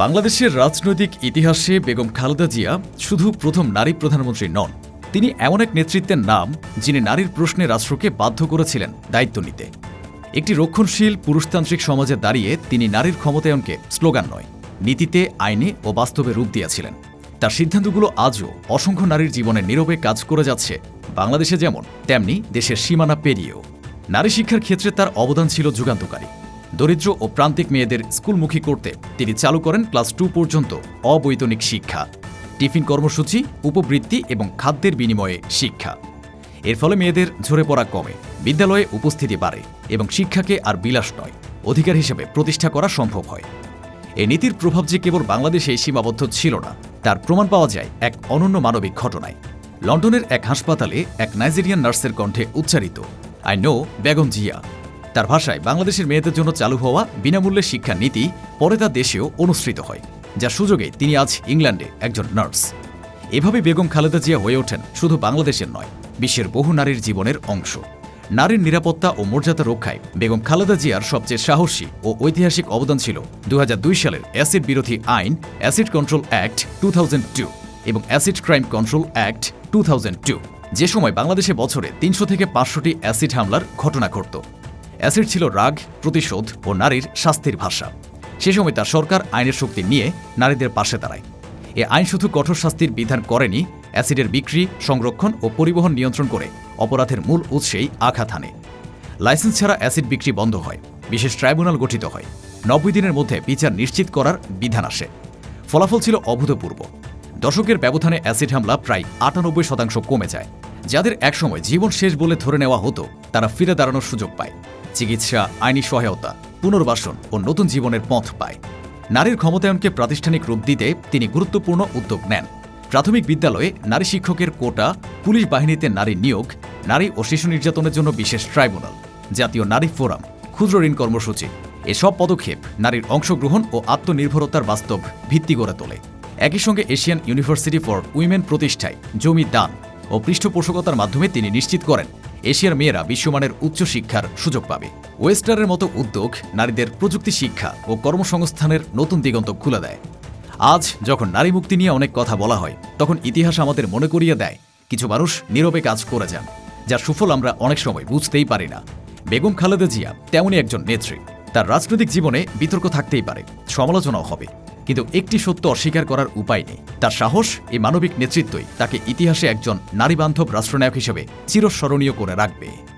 বাংলাদেশের রাজনৈতিক ইতিহাসে বেগম খালেদা জিয়া শুধু প্রথম নারী প্রধানমন্ত্রী নন, তিনি এমন এক নেতৃত্বের নাম যিনি নারীর প্রশ্নে রাষ্ট্রকে বাধ্য করেছিলেন দায়িত্ব নিতে। একটি রক্ষণশীল পুরুষতান্ত্রিক সমাজে দাঁড়িয়ে তিনি নারীর ক্ষমতায়নকে স্লোগান নয়, নীতিতে, আইনে ও বাস্তবে রূপ দিয়েছিলেন। তার সিদ্ধান্তগুলো আজও অসংখ্য নারীর জীবনে নীরবে কাজ করে যাচ্ছে, বাংলাদেশে যেমন, তেমনি দেশের সীমানা পেরিয়েও। নারী শিক্ষার ক্ষেত্রে তার অবদান ছিল যুগান্তকারী। দরিদ্র ও প্রান্তিক মেয়েদের স্কুলমুখী করতে তিনি চালু করেন ক্লাস টু পর্যন্ত অবৈতনিক শিক্ষা, টিফিন কর্মসূচি, উপবৃত্তি এবং খাদ্যের বিনিময়ে শিক্ষা। এর ফলে মেয়েদের ঝরে পড়া কমে, বিদ্যালয়ে উপস্থিতি বাড়ে এবং শিক্ষাকে আর বিলাস নয়, অধিকার হিসেবে প্রতিষ্ঠা করা সম্ভব হয়। এই নীতির প্রভাব যে কেবল বাংলাদেশেই সীমাবদ্ধ ছিল না, তার প্রমাণ পাওয়া যায় এক অনন্য মানবিক ঘটনায়। লন্ডনের এক হাসপাতালে এক নাইজেরিয়ান নার্সের কণ্ঠে উচ্চারিত আই নো বেগম জিয়া তার ভাষায় বাংলাদেশের মেয়েদের জন্য চালু হওয়া বিনামূল্যে শিক্ষা নীতি পরে তার দেশেও অনুসৃত হয় যার সুযোগে তিনি আজ ইংল্যান্ডে একজন নার্স। এভাবে বেগম খালেদা জিয়া হয়ে ওঠেন শুধু বাংলাদেশের নয়, বিশ্বের বহু নারীর জীবনের অংশ। নারীর নিরাপত্তা ও মর্যাদা রক্ষায় বেগম খালেদা জিয়ার সবচেয়ে সাহসী ও ঐতিহাসিক অবদান ছিল দু হাজার দুই সালের অ্যাসিড বিরোধী আইন, অ্যাসিড কন্ট্রোল অ্যাক্ট টু এবং acid crime control act two. যে সময় বাংলাদেশে বছরে তিনশো থেকে পাঁচশোটি অ্যাসিড হামলার ঘটনা ঘটত অ্যাসিড ছিল রাগ, প্রতিশোধ ও নারীর শাস্তির ভাষা। সে সময় তার সরকার আইনের শক্তি নিয়ে নারীদের পাশে দাঁড়ায়। এ আইন শুধু কঠোর শাস্তির বিধান করেনি, অ্যাসিডের বিক্রি, সংরক্ষণ ও পরিবহন নিয়ন্ত্রণ করে অপরাধের মূল উৎসেই আঘাত হানে। লাইসেন্স ছাড়া অ্যাসিড বিক্রি বন্ধ হয়, বিশেষ ট্রাইব্যুনাল গঠিত হয়। নব্বই দিনের মধ্যে বিচার নিশ্চিত করার বিধান আসে। ফলাফল ছিল অভূতপূর্ব। দশকের ব্যবধানে অ্যাসিড হামলা প্রায় আটানব্বই শতাংশ কমে যায়। যাদের একসময় জীবন শেষ বলে ধরে নেওয়া হতো, তারা ফিরে দাঁড়ানোর সুযোগ পায়। চিকিৎসা, আইনি সহায়তা, পুনর্বাসন ও নতুন জীবনের পথ পায়। নারীর ক্ষমতায়নকে প্রাতিষ্ঠানিক রূপ দিতে তিনি গুরুত্বপূর্ণ উদ্যোগ নেন। প্রাথমিক বিদ্যালয়ে নারী শিক্ষকের কোটা, পুলিশ বাহিনীতে নারী নিয়োগ, নারী ও শিশু নির্যাতনের জন্য বিশেষ ট্রাইব্যুনাল, জাতীয় নারী ফোরাম, ক্ষুদ্র ঋণ কর্মসূচি। এসব পদক্ষেপ নারীর অংশগ্রহণ ও আত্মনির্ভরতার বাস্তব ভিত্তি গড়ে তোলে। একই সঙ্গে এশিয়ান ইউনিভার্সিটি ফর উইমেন প্রতিষ্ঠায় জমি দান ও পৃষ্ঠপোষকতার মাধ্যমে তিনি নিশ্চিত করেন এশিয়ার মেয়েরা বিশ্বমানের উচ্চশিক্ষার সুযোগ পাবে। ওয়েস্টারের মতো উদ্যোগ নারীদের প্রযুক্তি শিক্ষা ও কর্মসংস্থানের নতুন দিগন্ত খুলে দেয়। আজ যখন নারী মুক্তি নিয়ে অনেক কথা বলা হয়, তখন ইতিহাস আমাদের মনে করিয়ে দেয়, কিছু মানুষ নীরবে কাজ করে যান, যার সুফল আমরা অনেক সময় বুঝতেই পারি না। বেগম খালেদা জিয়া তেমনই একজন নেত্রী। তার রাজনৈতিক জীবনে বিতর্ক থাকতেই পারে, সমালোচনাও হবে। কিন্তু একটি সত্য অস্বীকার করার উপায় নেই। তার সাহস এই মানবিক নেতৃত্বই তাকে ইতিহাসে একজন নারীবান্ধব রাষ্ট্রনায়ক হিসেবে চিরস্মরণীয় করে রাখবে।